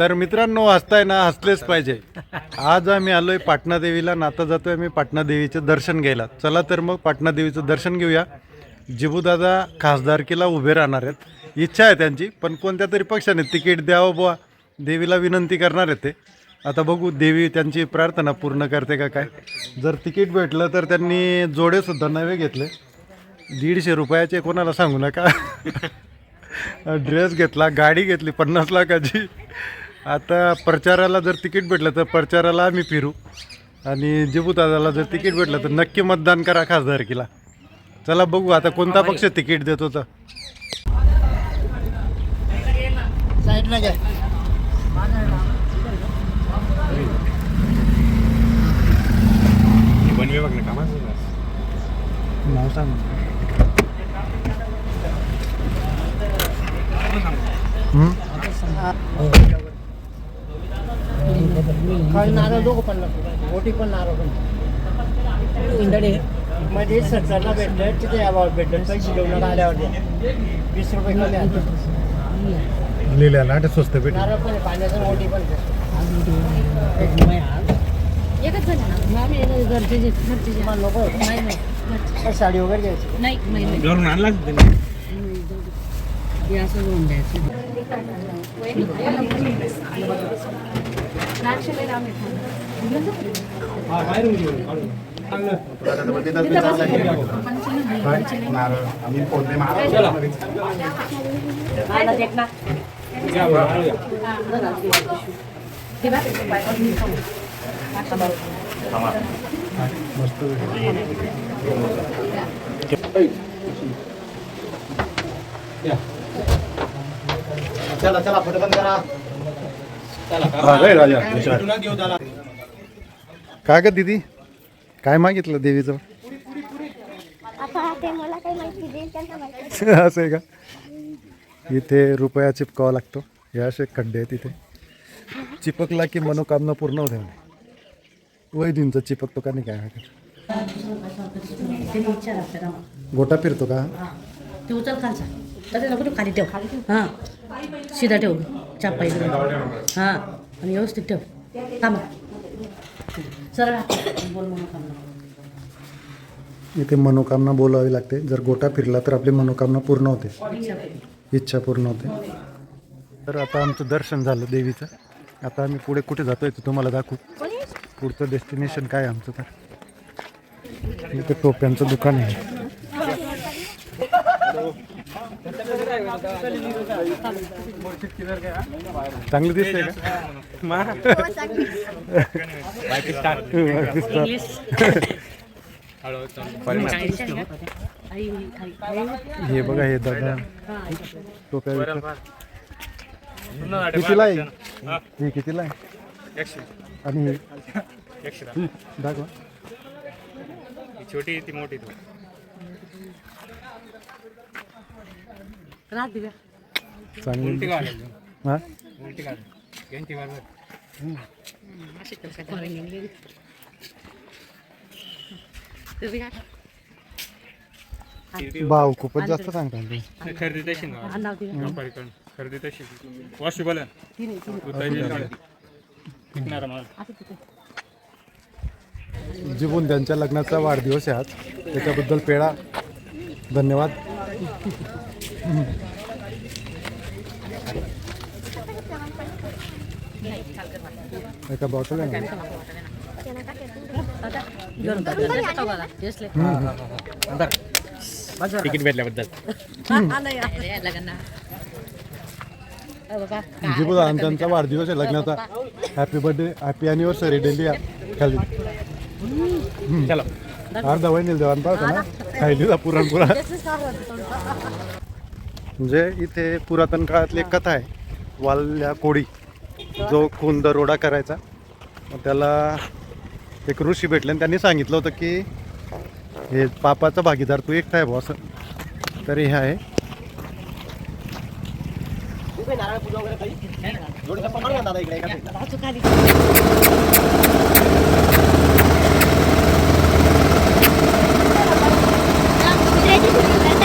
तर मित्रांनो हसताय ना हसलेच पाहिजे. आज आम्ही आलोय पाटणा देवीला नाता जातोय आम्ही पाटणा देवीचं दर्शन घ्यायला. चला तर मग पाटणा देवीचं दर्शन घेऊया. जिबूदादा खासदारकीला उभे राहणार आहेत. इच्छा आहे त्यांची पण कोणत्या तरी पक्षाने तिकीट द्यावं बुवा? देवीला विनंती करणार आहेत ते. आता बघू देवी त्यांची प्रार्थना पूर्ण करते का काय? जर तिकीट भेटलं तर त्यांनी जोडेसुद्धा नवे घेतले. दीडशे रुपयाचे कोणाला सांगू नका. ड्रेस घेतला गाडी घेतली पन्नास लाखाची. आता प्रचाराला जर तिकीट भेटलं तर प्रचाराला आम्ही फिरू. आणि जिबूदादाला जर तिकीट भेटलं तर नक्की मतदान करा खासदारकीला. चला बघू आता कोणता पक्ष तिकीट देतो तर. नाव सांग. काही नारळ दोघं पण नको मोठी पण नारळ पण इंदडे मध्ये सरकारला भेटलं तिथे यावर भेटलं पैसे घेऊन आल्यावर वीस रुपये कमी स्वस्त भेट नारळ पण आहे, पाण्याचं मोठी पण एकच नको. नाही नाही. साडी वगैरे घ्यायची? नाही घरून आणलाच त्यांनी हे असं घेऊन चला चला फोटो बंद करा. काय का दिदी? काय मागितलं देवीचं? असं आहे का? इथे रुपया चिपकावा लागतो. हे असे खड्डे आहेत इथे. चिपकला की मनोकामना पूर्ण होते म्हणे वैदींचं चिपकतो का नाही काय माहिती. गोटा फिरतो का? ते उचल खालचा. तसे नको ठेव खाली ठेव. हां. सीधा ठेव. चाप पाहिजे. हां. आणि व्यवस्थित ठेव. थांबा. सरळ. बोल इथे मनोकामना बोलावी लागते. जर गोटा फिरला तर आपली मनोकामना पूर्ण होते. इच्छा पूर्ण होते. तर आता आमचं दर्शन झालं देवीचं. आता आम्ही पुढे कुठे जातोय ते तुम्हाला दाखवू. पुढचं डेस्टिनेशन काय आहे आमचं तर? इथे टोप्यांचं दुकान आहे. चांगलं दिसतंय का? इंग्लिश हे बघा हे दादा. टोप्या विकतात. कितीला आहे? हे कितीला आहे? आणि ही? ही, दाखवा. छोटी ती मोठी तू राहत दिव्या चांगली उलटी घाल हा उलटी घाल यांची बरोबर अशी कसं काय निघली काय भाव खूपच जास्त सांगता. खरेदी तशी ना खरेदी तशी. वाशी बोला. माल. जिबून त्यांच्या लग्नाचा वाढदिवस आहे आज. त्याच्याबद्दल पेढा. धन्यवाद. एका बॉटल आहे ना? तिकीट भेटल्याबद्दल. जिबू त्यांचा वाढदिवस आहे लग्नाचा. Happy birthday happy anniversary daily खाली. चला. अर्धा वहिनी देवान पाहतो ना? खायली जा पुरणपुरा म्हणजे इथे पुरातन काळातली एक कथा आहे. वाल्या कोळी जो खून दरोडा करायचा. मग त्याला एक ऋषी भेटले आणि त्यांनी सांगितलं होतं की हे पापाचा भागीदार तू एकटा आहे भाऊ असं. तरी हे आहे. नारळ पूजा वगैरे काही दादा इकडे एका साईडला.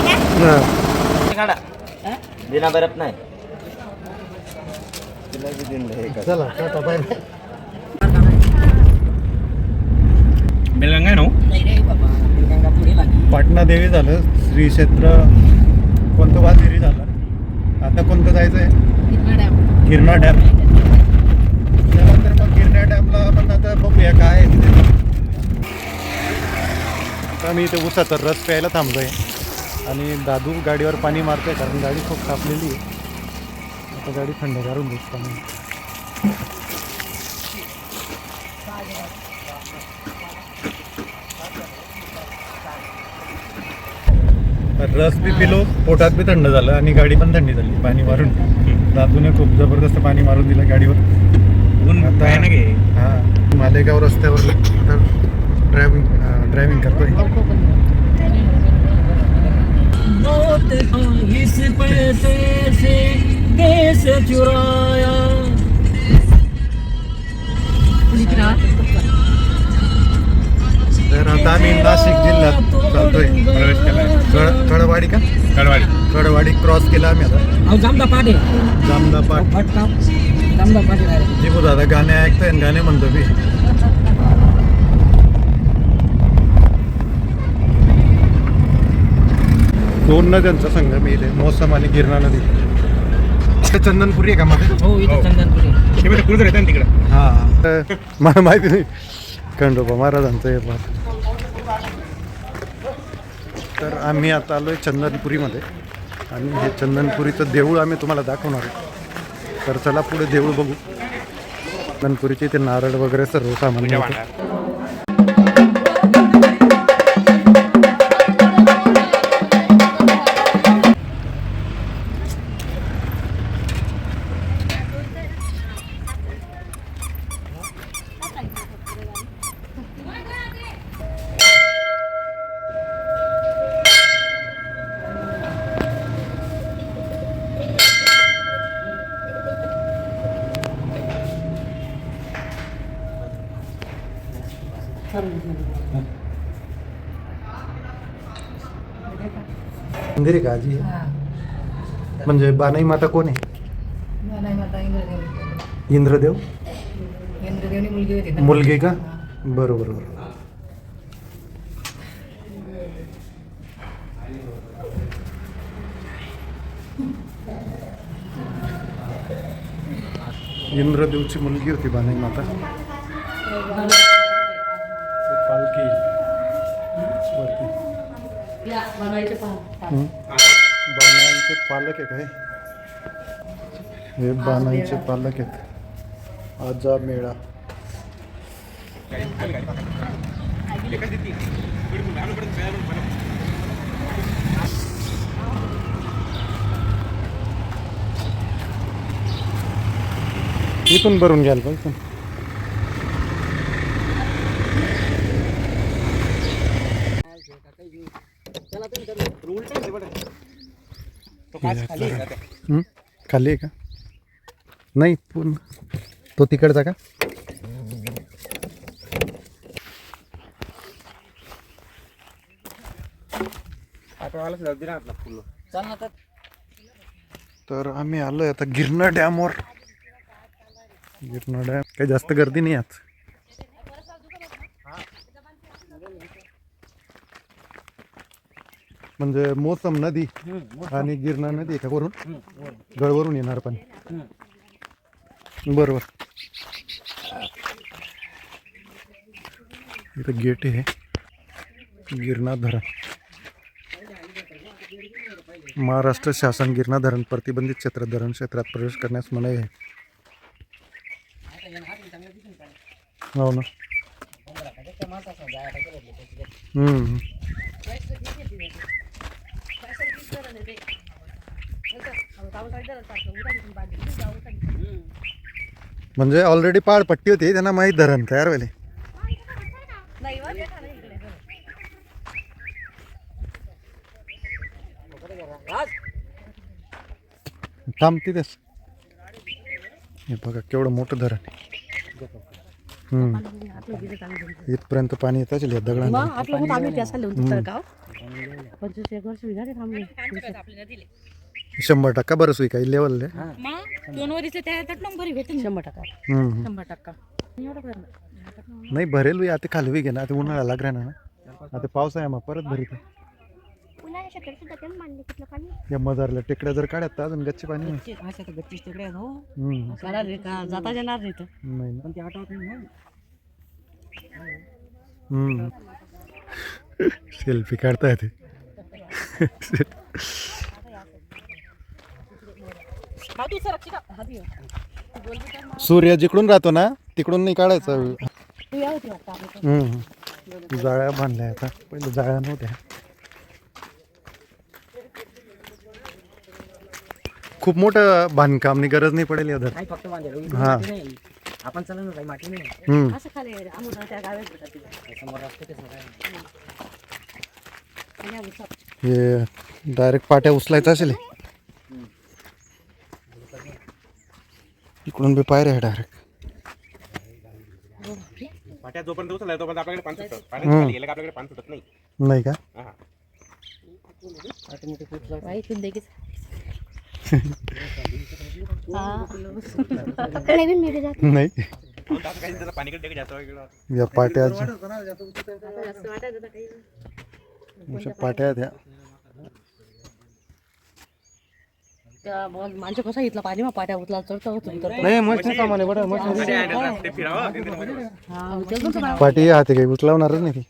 का काढा बिना बरफ नाही. चला टाटा बाय बेलगंगा नो पाटणा देवी झालं श्री क्षेत्र कोणतं वाजेरी झालं आता कोणतं जायचं आहे गिरणा डॅम. चला तर मग गिरणा डॅमला आपण आता बघूया काय आहे तिथे. आता मी इथे उसाचा रस प्यायला थांबलोय. आणि दादू गाडीवर पाणी मारतोय कारण गाडी खूप तापलेली आहे. आता गाडी थंड करून देत पाणी. रस बी पिलो पोटात बी थंड झालं आणि गाडी पण थंडी झाली पाणी मारून. दादूने खूप जबरदस्त पाणी मारून दिलं गाडीवर. ऊन आता- हा. मालेगाव रस्त्यावर ड्रायव्हिंग ड्रायव्हिंग करतोय. तर आता आम्ही नाशिक जिल्ह्यात चालतोय. प्रवेश केलाय. कड कडवाडी का? कडवाडी कडवाडी क्रॉस केला आम्ही आता. अहो जामदा पाटे. जामदा पाट. भटका जामदा पाटे राहिले जिबू दादा गाणे ऐकतोय आणि गाणे म्हणतो बी दोन नद्यांचा संगम आहे इथे मोसम आणि गिरणा नदी. ते चंदनपुरी आहे का मध्ये? हो इथं चंदनपुरी ते कुठे येतं ना तिकडं. हा. तर मला माहिती नाही. खंडोबा महाराजांचं हे पाहत. तर आम्ही आता आलो आहे चंदनपुरीमध्ये. आणि हे चंदनपुरीचं देऊळ आम्ही तुम्हाला दाखवणार आहे. तर चला पुढे देऊळ बघू. चंदनपुरीचे इथे नारळ वगैरे सर्व सामान मंदिर का आजी म्हणजे बानाई माता कोण आहे? इंद्रदेव. मुलगी का? बरोबर बरोबर. इंद्रदेवची मुलगी होती बानाई माता. बनवायचे पहा? बाणांचे पालक आहे काय हे बाणांचे पालक आहेत. आजा मेळा. इथून भरून घ्याल का इथून? खाली आहे का नाही पूर्ण. तो तिकडचा का? चल ना तर. तर आम्ही आलोय आता गिरणा डॅमवर. गिरणा डॅम. काही जास्त गर्दी नाही आज. म्हणजे मोसम नदी आणि गिरणा नदी आहे का वरून? गडवरून येणार पाणी. बरोबर. इथं गेट आहे. गिरणा धरण. महाराष्ट्र शासन गिरणा धरण प्रतिबंधित क्षेत्र धरण क्षेत्रात प्रवेश करण्यास मनाई आहे. हो ना. हम्म. म्हणजे ऑलरेडी पट्टी होती त्यांना माहीत धरण तयार व्हायले थांब तिथेच. हे बघा केवढं मोठं धरण आहे. इथपर्यंत पाणी येत असेल या दगडांना. मग आपलं होतं आम्ही त्याचा लिहून तर गाव पंचवीस एक वर्ष झाले थांबले शंभर टक्का बरंच होई काही लेवल दोन वरीचे त्या येतात ना बरी भेटेल शंभर टक्का. हम्म. शंभर टक्का. एवढं भरलं नाही भरेल आता खाली घे ना आता उन्हाळा लाग ना. आता पाऊस आहे मग परत भरीत. सुद्धा तिथलं पाणी या मदारला टेकड्या जर काढ्यात तर अजून गच्ची पाणी नाही. तर तिकडे हो हम्म. काढा रे का जाता येणार नाही तर नाही ना पण ते आठवत नाही ना. हम्म. सेल्फी काढता येते हा तू हा. सूर्य जिकडून राहतो ना तिकडून नाही काढायचं तू या होती वाटतं आपल्याकडे. हम्म. जाळ्या बांधल्या आता पहिले जाळ्या नव्हत्या खूप मोठं बांधकामनी गरज नाही पडेल या धर काही फक्त हा. माती नाही. आपण चालू ना काही माती नाही. हम्म. असं खाली अमुदा त्या गावात भेटत तिला. समोर रस्ते ते सगळं आणि आम्ही स- हे डायरेक्ट पाट्या उचलायचं असेल हे. इकडून बी पायऱ्या आहे डायरेक्ट पाट्या जोपर्यंत उचलला तोपर्यंत आपल्याकडे पाणी सुटतं पाण्यात खाली गेलं का आपल्याकडे पाणी सुटत नाही. नाही का? हा. नाही या पाट्या अशा पाट्या आहेत ह्या मग माणसं कसं इथलं पाणी मग पाट्या उचला चढतं. नाही मस्त आहे बरं मस्त. पाटी हाते काही उचलावणारच नाही ती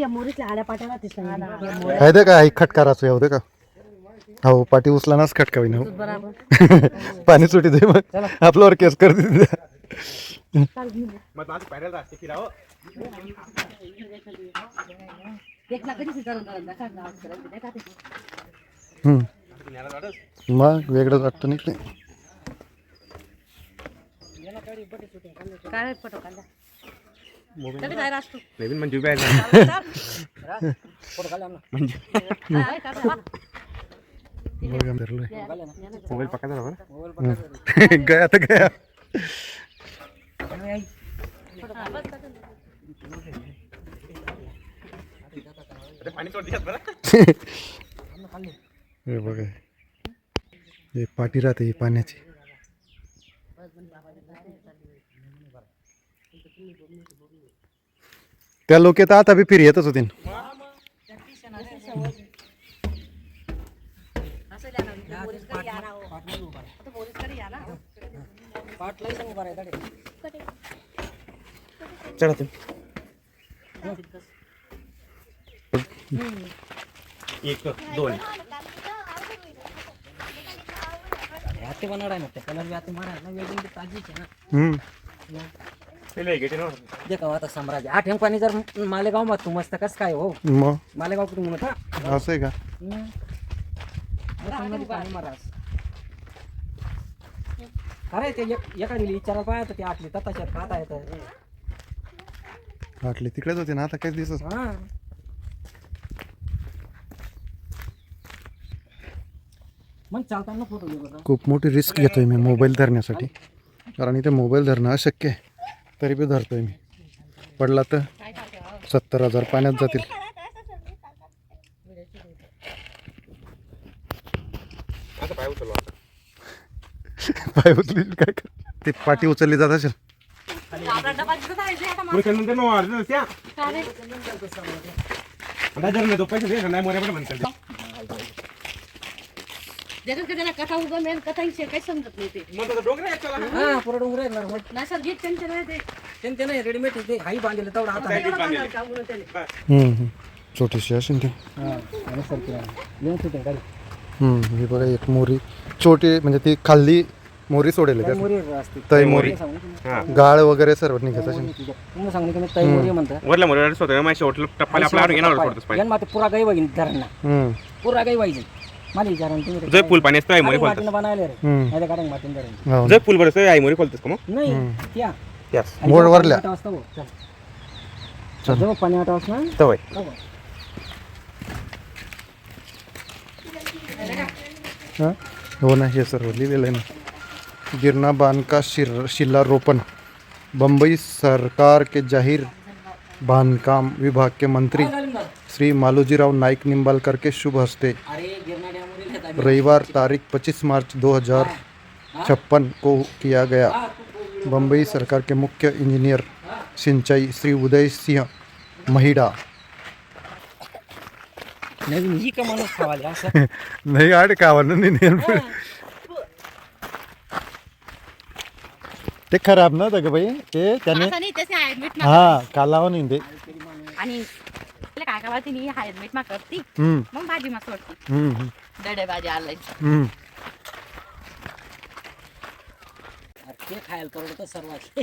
या मोरीतल्या आड्या पाट्या राहतेस ना. या मोऱ्या. आहे ते का एक खटका राहतो होते का हो पाटी उचलानाच खटका होईना. हो. बरोबर. पाणी सुटी दे मग. आपल्यावर केस कर मग वेगळंच वाटतं नाही ते. नवीन म्हणजे उभे आहे ना. काय काढा, वा. बघा धरलंय. मोबाईल पक्का झाला बरं गया तर गया ते पाणी सोड दिसत बरं हे बघा हे पाटी राहते ही पाण्याची त्या लोक तर आता बी फिर येतच होती चला तुम्ही. एक दोन. हाती बनवणार ना ते कलर बी हाती मारा ना वेगळी ताजीच आहे ना. देखा आता सम्राज्य आठ पाणी जर मालेगाव मा तू मस्त कस काय हो? मग? मालेगाव कुठून म्हणत हा? असं आहे का? हम्म. अरे ते एक- दिली विचारा पाहिजे ते आठली तर तशात खाता येतं. वाटले तिकडेच होते ना आता काय दिसत हा. मग चालताना फोटो घे बघा खूप मोठी रिस्क घेतोय मी मोबाईल धरण्यासाठी. कारण इथे मोबाईल धरणं अशक्य आहे. तरी बी धरतोय मी. पडला तर सत्तर हजार पाण्यात जातील. असं पाय उचललो पाय उचली काय कर. ते पाठी उचलली जात असेल. का त्याला कथा कथा विषय काही समजत नाही ते. मग तो डोंगर आहे. चला हा डोंगर आहे ना मग नाही त्यांचे ते त्यांचे नाही रेडीमेड हाई बांधलेलं तेवढा. छोटीशी असेल ती गाडी. हम्म, ही बघा एक मोरी. छोटी म्हणजे ती खाल्ली मोरी सोडेल का? मोरी असते. तै मोरी. हा. गाळ वगैरे सर्व निघत असेल. तुम्ही सांगू की मी तै मोरी म्हणतो वरल्या मोऱ्यावर स्वतः माझ्या शेवटला टप्पाला आपला आडून घेणार सोडतोस पाणी यान माते पुरा गाई हम्म, पुरा गाई वाईजी मला विचारा तुम्ही जय फुल पाणी असतं आई मोरी खोलतोस. बनायला रे. हम्म. नाही धरण हो. जय फुल भरतोय आई मोरी खोलतोस का मग? नाही त्या. यस आणि मोड जेव्हा वरल्या. पाणी आठ वाजता हो, चल. पाणी आठ वाजता. तवय. हा? हो ना हे सर्व लिहिलेलं आहे ना गिरणा बांधका शिर शिला रोपण बम्बई सरकार के जाहीर बांधकाम विभाग के मंत्री श्री मालोजीराव नाईक निंबालकर के शुभ हस्ते. रविवार तारीख 25 मार्च 2000 छप्पन को किया गया बम्बई सरकार के मुख्य इंजीनियर सिंचाई श्री उदय सिंह महिडा नवीन ही का माणूस खावाले असं. नाही आड कावानं नाही नेलं. ते खराब ना ग बाई. ते त्याने असं नाही तसे ऍडमिट हा कालावं नाही ते. आणि काय मा करती. हम्म, मग भाजी मा सोडती हम्म, हम्म, दडे भाजी आलाय हम्म. ते खायला परवडतं सर्वात.